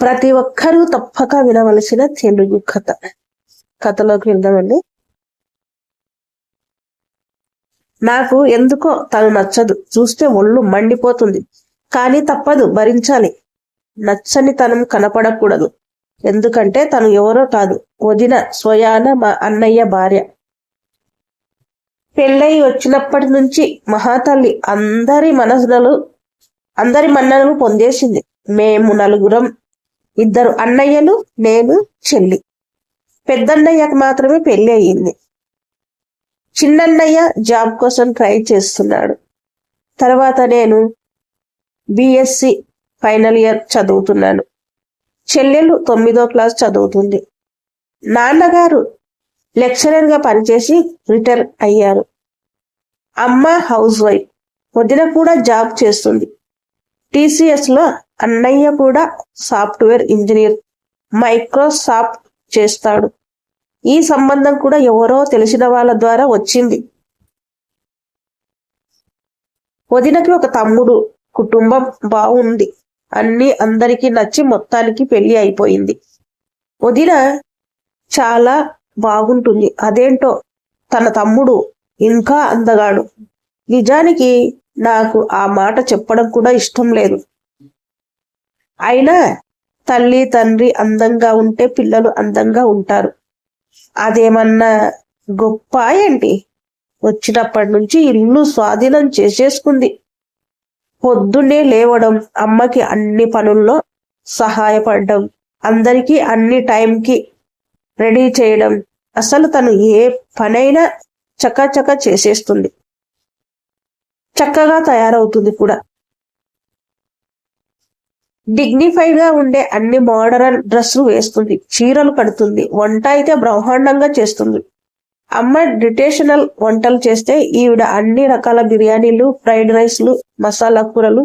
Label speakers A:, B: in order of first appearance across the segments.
A: ప్రతి ఒక్కరూ తప్పక వినవలసిన తెలుగు కథ. కథలోకి వెళ్దామండి. నాకు ఎందుకో తను నచ్చదు. చూస్తే ఒళ్ళు మండిపోతుంది. కానీ తప్పదు భరించాలి. నచ్చని తనం కనపడకూడదు. ఎందుకంటే తను ఎవరో కాదు. వదిన స్వయాన మా అన్నయ్య భార్య. పెళ్ళై వచ్చినప్పటి నుంచి మహాతల్లి అందరి మనసులలో అందరి మన్ననలు పొందేసింది. మేము నలుగురం ఇద్దరు అన్నయ్యలు నేను చెల్లి. పెద్దన్నయ్యకు మాత్రమే పెళ్ళి అయ్యింది. చిన్నన్నయ్య జాబ్ కోసం ట్రై చేస్తున్నాడు. తర్వాత నేను బిఎస్సి ఫైనల్ ఇయర్ చదువుతున్నాను. చెల్లెలు తొమ్మిదో క్లాస్ చదువుతుంది. నాన్నగారు లెక్చరర్గా పనిచేసి రిటైర్ అయ్యారు. అమ్మ హౌస్ వైఫ్. వదిన కూడా జాబ్ చేస్తుంది. టీసీఎస్లో అన్నయ్య కూడా సాఫ్ట్వేర్ ఇంజనీర్ మైక్రోసాఫ్ట్ చేస్తాడు. ఈ సంబంధం కూడా ఎవరో తెలిసిన వాళ్ళ ద్వారా వచ్చింది. వదినకి ఒక తమ్ముడు కుటుంబం బాగుంది. అన్ని అందరికీ నచ్చి మొత్తానికి పెళ్ళి అయిపోయింది. వదిన చాలా బాగుంటుంది. అదేంటో తన తమ్ముడు ఇంకా అందగాడు. నిజానికి నాకు ఆ మాట చెప్పడం కూడా ఇష్టం లేదు. అయినా తల్లి తండ్రి అందంగా ఉంటే పిల్లలు అందంగా ఉంటారు. అదేమన్నా గొప్ప ఏంటి? వచ్చినప్పటి నుంచి ఇల్లు స్వాధీనం చేసేసుకుంది. పొద్దున్నే లేవడం అమ్మకి అన్ని పనుల్లో సహాయపడడం అందరికీ అన్ని టైంకి రెడీ చేయడం అసలు తను ఏ పనైనా చకచక చేసేస్తుంది. చక్కగా తయారవుతుంది కూడా. డిగ్నిఫైడ్గా ఉండే అన్ని మోడరన్ డ్రెస్సులు వేస్తుంది చీరలు కడుతుంది వంట అయితే బ్రహ్మాండంగా చేస్తుంది. అమ్మ డిటేషనల్ వంటలు చేస్తే ఈవిడ అన్ని రకాల బిర్యానీలు ఫ్రైడ్ రైస్లు మసాలా కూరలు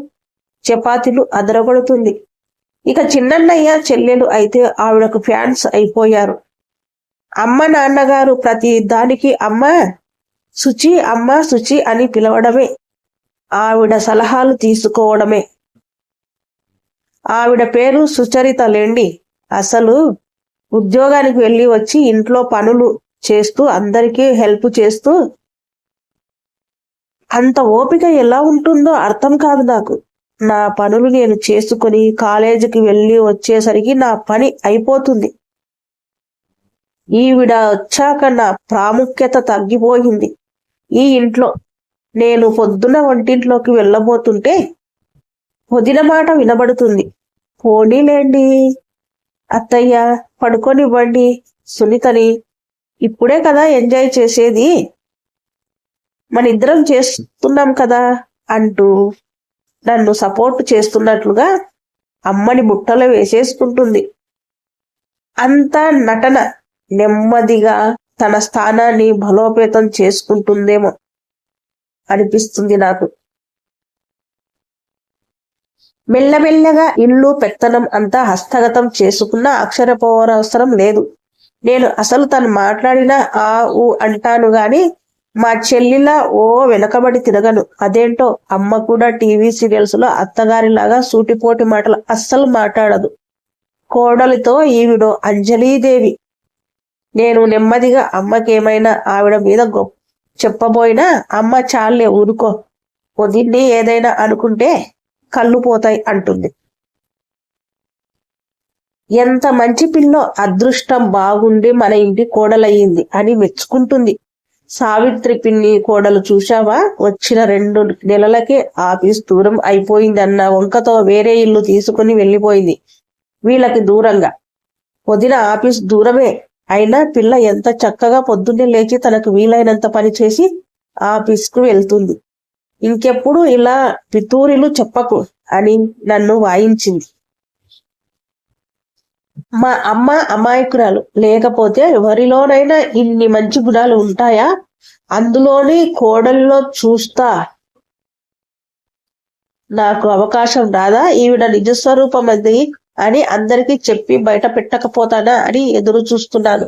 A: చపాతీలు అదరగొడుతుంది. ఇక చిన్నన్నయ్య చెల్లెలు అయితే ఆవిడకు ఫ్యాన్స్ అయిపోయారు. అమ్మ నాన్నగారు ప్రతి దానికి అమ్మ శుచి అమ్మ శుచి అని పిలవడమే. ఆవిడ సలహాలు తీసుకోవడమే. ఆవిడ పేరు సుచరిత లేండి. అసలు ఉద్యోగానికి వెళ్ళి వచ్చి ఇంట్లో పనులు చేస్తూ అందరికీ హెల్ప్ చేస్తూ అంత ఓపిక ఎలా ఉంటుందో అర్థం కాదు నాకు. నా పనులు నేను చేసుకుని కాలేజీకి వెళ్ళి వచ్చేసరికి నా పని అయిపోతుంది. ఈవిడ వచ్చాక నా ప్రాముఖ్యత తగ్గిపోయింది. ఈ ఇంట్లో నేను పొద్దున వంటింట్లోకి వెళ్ళబోతుంటే వదిన మాట వినబడుతుంది. పోనీలేండి. అత్తయ్య పడుకోనివ్వండి. సునీతని ఇప్పుడే కదా ఎంజాయ్ చేసేది. మన ఇద్దరం చేస్తున్నాం కదా అంటూ నన్ను సపోర్ట్ చేస్తున్నట్లుగా అమ్మని బుట్టలో వేసేసుకుంటుంది. అంతా నటన నెమ్మదిగా తన స్థానాన్ని బలోపేతం చేసుకుంటుందేమో. అనిపిస్తుంది నాకు. మెల్లమెల్లగా ఇల్లు పెత్తనం అంతా హస్తగతం చేసుకున్న అక్షరపోవనవసరం లేదు. నేను అసలు తను మాట్లాడిన ఆ ఊ అంటాను గాని మా చెల్లిలా ఓ వెనకబడి తిరగను. అదేంటో అమ్మ కూడా టీవీ సీరియల్స్లో అత్తగారిలాగా సూటిపోటి మాటలు అస్సలు మాట్లాడదు. కోడలితో ఈవిడో అంజలీదేవి. నేను నెమ్మదిగా అమ్మకేమైనా ఆవిడ మీద గొప్ప చెప్పబోయినా అమ్మ చాలే ఊరుకో. వదిన్ని ఏదైనా అనుకుంటే కళ్ళు పోతాయి అంటుంది. ఎంత మంచి పిల్లో అదృష్టం బాగుండి మన ఇంటి కోడలయ్యింది అని మెచ్చుకుంటుంది. సావిత్రి పిన్ని కోడలు చూశావా? వచ్చిన రెండు నెలలకే ఆఫీస్ దూరం అయిపోయిందన్న వంకతో వేరే ఇల్లు తీసుకుని వెళ్ళిపోయింది వీళ్ళకి దూరంగా. వదిన ఆఫీస్ దూరమే అయినా పిల్ల ఎంత చక్కగా పొద్దున్నే లేచి తనకు వీలైనంత పని చేసి ఆఫీస్కు వెళ్తుంది. ఇంకెప్పుడు ఇలా పితూరిలు చెప్పకు అని నన్ను వాయించింది. మా అమ్మ అమాయకురాలు. లేకపోతే ఎవరిలోనైనా ఇన్ని మంచి గుణాలు ఉంటాయా? అందులోని కోడల్లో చూస్తా. నాకు అవకాశం రాదా? ఈవిడ నిజస్వరూపం అది అని అందరికీ చెప్పి బయట పెట్టకపోతానా అని ఎదురు చూస్తున్నాను.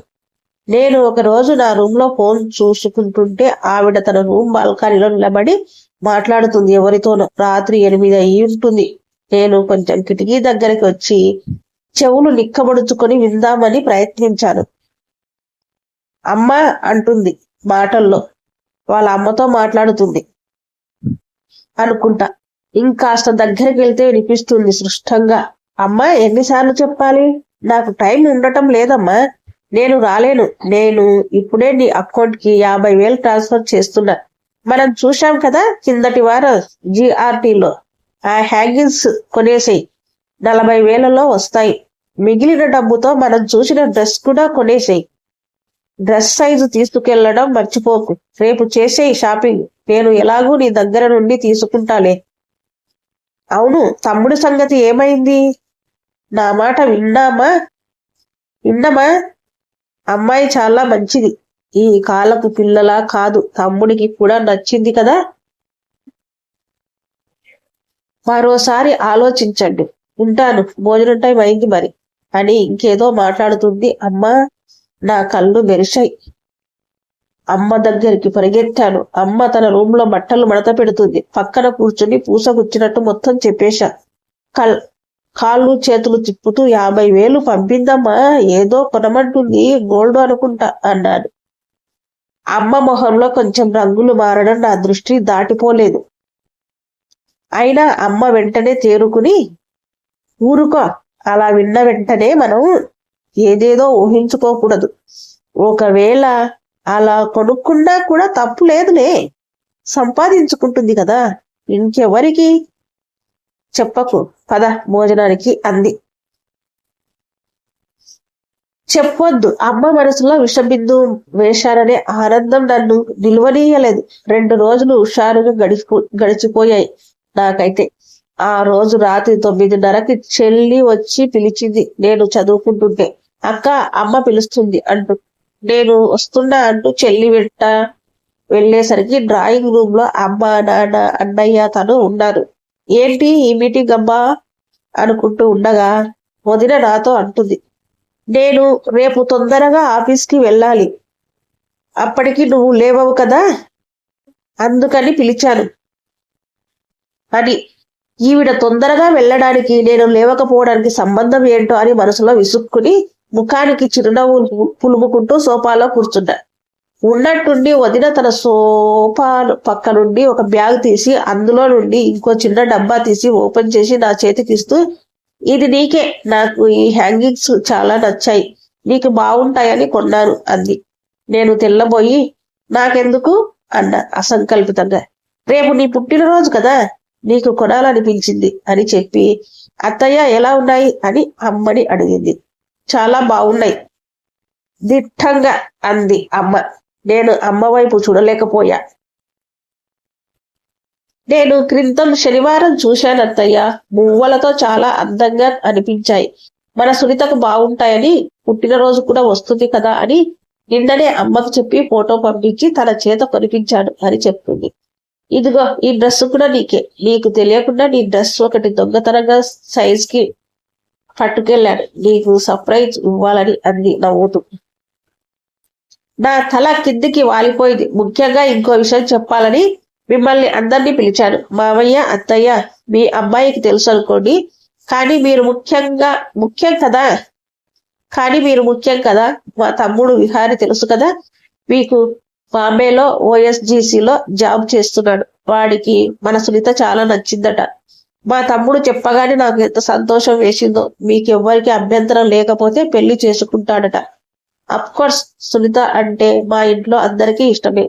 A: నేను ఒక రోజు నా రూమ్లో ఫోన్ చూసుకుంటుంటే ఆవిడ తన రూమ్ బాల్కనీలో నిలబడి మాట్లాడుతుంది ఎవరితోనో. రాత్రి ఎనిమిది అయి ఉంటుంది. నేను కొంచెం కిటికీ దగ్గరికి వచ్చి చెవులు నిక్కబడుచుకొని విందామని ప్రయత్నించాను. అమ్మ అంటుంది మాటల్లో. వాళ్ళ అమ్మతో మాట్లాడుతుంది. అనుకుంటా. ఇంకాస్త దగ్గరికి వెళ్తే వినిపిస్తుంది సృష్టంగా అమ్మా ఎన్నిసార్లు చెప్పాలి? నాకు టైం ఉండటం లేదమ్మా. నేను రాలేను. నేను ఇప్పుడే నీ అకౌంట్కి యాభై వేలు ట్రాన్స్ఫర్ చేస్తున్నా. మనం చూశాం కదా కిందటి వారం జీఆర్టీలో. ఆ హ్యాంగింగ్స్ కొనేసాయి. నలభై వేలలో వస్తాయి. మిగిలిన డబ్బుతో మనం చూసిన డ్రెస్ కూడా కొనేసాయి. డ్రెస్ సైజు తీసుకెళ్ళడం మర్చిపోకు. రేపు చేసేయి షాపింగ్ నేను ఎలాగూ నీ దగ్గర నుండి తీసుకుంటాలే. అవును తమ్ముడు సంగతి ఏమైంది? నా మాట విన్నామా? విన్నమా? అమ్మాయి చాలా మంచిది. ఈ కాలపు పిల్లలా కాదు. తమ్ముడికి కూడా నచ్చింది కదా? మరోసారి ఆలోచించండి. ఉంటాను. భోజనం టైం అయింది మరి. అని ఇంకేదో మాట్లాడుతుంది. అమ్మ నా కళ్ళు మెరిశాయి. అమ్మ దగ్గరికి పరిగెత్తాను. అమ్మ తన రూమ్లో బట్టలు మడత పెడుతుంది. పక్కన కూర్చుని పూస కూర్చున్నట్టు మొత్తం చెప్పేశా. కల్ కాళ్ళు చేతులు తిప్పుతూ యాభై వేలు పంపిందమ్మా ఏదో కొనమంటుంది గోల్డ్ అనుకుంటా అన్నాడు. అమ్మ మొహంలో కొంచెం రంగులు మారడం నా దృష్టి దాటిపోలేదు. అయినా అమ్మ వెంటనే తేరుకుని ఊరుకో అలా విన్న వెంటనే మనం ఏదేదో ఊహించుకోకూడదు. ఒకవేళ అలా కొనుక్కున్నా కూడా తప్పు లేదులే. సంపాదించుకుంటుంది కదా ఇంకెవరికి చెప్పకు. పద భోజనానికి అంది. చెప్పొద్దు. అమ్మ మనసులో విషబిందు వేశారనే ఆనందం నన్ను నిలువనీయలేదు. రెండు రోజులు హుషారుగా గడిచిపో గడిచిపోయాయి నాకైతే. ఆ రోజు రాత్రి తొమ్మిదిన్నరకి చెల్లి వచ్చి పిలిచింది. నేను చదువుకుంటుంటే. అక్క అమ్మ పిలుస్తుంది అంటూ. నేను వస్తున్నా అంటూ చెల్లి వెంట వెళ్ళేసరికి డ్రాయింగ్ రూమ్లో అమ్మ నాన్న అన్నయ్య తను ఉన్నారు. ఏంటి ఈ మీటింగ్ అమ్మా అనుకుంటూ ఉండగా వదిన నాతో అంటుంది. నేను రేపు తొందరగా ఆఫీస్కి వెళ్ళాలి. అప్పటికి నువ్వు లేవవు కదా? అందుకని పిలిచాను. అని ఈవిడ తొందరగా వెళ్ళడానికి నేను లేవకపోవడానికి సంబంధం ఏంటో అని మనసులో విసుక్కుని ముఖానికి చిరునవ్వు పులుముకుంటూ సోఫాలో కూర్చున్నా ఉన్నట్టుండి వదిన తన సోఫా పక్క నుండి ఒక బ్యాగ్ తీసి అందులో నుండి ఇంకో చిన్న డబ్బా తీసి ఓపెన్ చేసి నా చేతికి ఇస్తూ ఇది నీకే. నాకు ఈ హ్యాంగింగ్స్ చాలా నచ్చాయి. నీకు బాగుంటాయని కొన్నాను అంది. నేను తెల్లబోయి నాకెందుకు? అన్న అసంకల్పితంగా. రేపు నీ పుట్టినరోజు కదా. నీకు కొనాలనిపించింది అని చెప్పి అత్తయ్య ఎలా ఉన్నాయి? అని అమ్మని అడిగింది. చాలా బాగున్నాయి. దిట్టంగా అంది అమ్మ. నేను అమ్మవైపు చూడలేకపోయా. నేను క్రితం శనివారం చూశాను అత్తయ్య మువ్వలతో చాలా అందంగా అనిపించాయి. మన సునీతకు బాగుంటాయని పుట్టినరోజు కూడా వస్తుంది కదా అని నిన్ననే అమ్మకు చెప్పి ఫోటో పంపించి తన చేత కొనిపించాడు అని చెప్తుంది ఇదిగో ఈ డ్రెస్ కూడా నీకే. నీకు తెలియకుండా నీ డ్రెస్ ఒకటి దొంగతనంగా సైజ్కి పట్టుకెళ్ళాడు నీకు సర్ప్రైజ్ ఇవ్వాలని అంది నవ్వుతూ నా తల కిందికి వాలిపోయింది. ముఖ్యంగా ఇంకో విషయం చెప్పాలని మిమ్మల్ని అందరినీ పిలిచాను. మామయ్య అత్తయ్య మీ అబ్బాయికి తెలుసు అనుకోండి. కానీ మీరు ముఖ్యంగా ముఖ్యం కదా? కానీ మీరు ముఖ్యం కదా? మా తమ్ముడు విహారి తెలుసు కదా? మీకు బాంబేలో ఓఎస్జిసిలో జాబ్ చేస్తున్నాడు. వాడికి మన సునీత చాలా నచ్చిందట. మా తమ్ముడు చెప్పగానే నాకు ఎంత సంతోషం వేసిందో. మీకు ఎవ్వరికి అభ్యంతరం లేకపోతే పెళ్ళి చేసుకుంటాడట. అఫ్ కోర్స్ సునీత అంటే మా ఇంట్లో అందరికీ ఇష్టమే.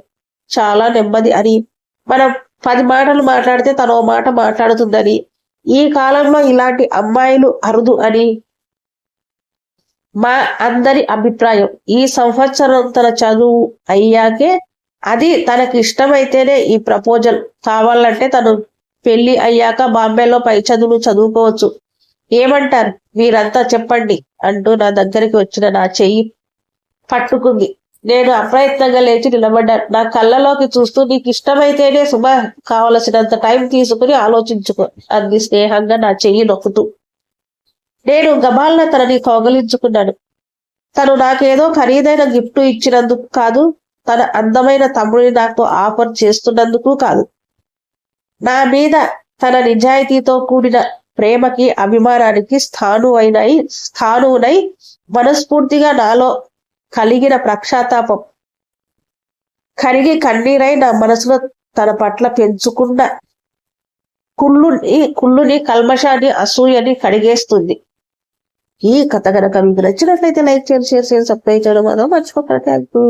A: చాలా నెమ్మది అని. మనం పది మాటలు మాట్లాడితే తన మాట మాట్లాడుతుందని. ఈ కాలంలో ఇలాంటి అమ్మాయిలు అరుదు అని మా అందరి అభిప్రాయం. ఈ సంవత్సరం తన చదువు అయ్యాకే అది తనకి ఇష్టమైతేనే ఈ ప్రపోజల్ కావాలంటే తను పెళ్ళి అయ్యాక బాంబేలో పై చదువులు చదువుకోవచ్చు. ఏమంటారు? మీరంతా చెప్పండి అంటూ నా దగ్గరికి వచ్చిన నా చెయ్యి పట్టుకుంది. నేను అప్రయత్నంగా లేచి నిలబడ్డాను నా కళ్ళలోకి చూస్తూ నీకు ఇష్టమైతేనే శుభ కావలసినంత టైం తీసుకుని ఆలోచించుకో అంది స్నేహంగా నా చెయ్యి నొక్కుతూ. నేను గమాల్న తనని కౌగలించుకున్నాను. తను నాకేదో ఖరీదైన గిఫ్ట్ ఇచ్చినందుకు కాదు తన అందమైన తమ్ముడిని నాకు ఆఫర్ చేస్తున్నందుకు కాదు. నా మీద తన నిజాయితీతో కూడిన ప్రేమకి అభిమానానికి స్థానువైనై స్థానువునై మనస్ఫూర్తిగా నాలో కలిగిన ప్రక్షాతాపం. కరిగి కన్నీరై నా మనసులో తన పట్ల పెంచుకున్న కుళ్ళుని కుళ్ళుని కల్మషాన్ని అసూయని కడిగేస్తుంది. ఈ కథ గనక మీకు నచ్చినట్లయితే లైక్ చేయండి షేర్ చేయండి సబ్స్క్రైబ్ చేయడం. మాత్రం మర్చిపోకండి థ్యాంక్ యూ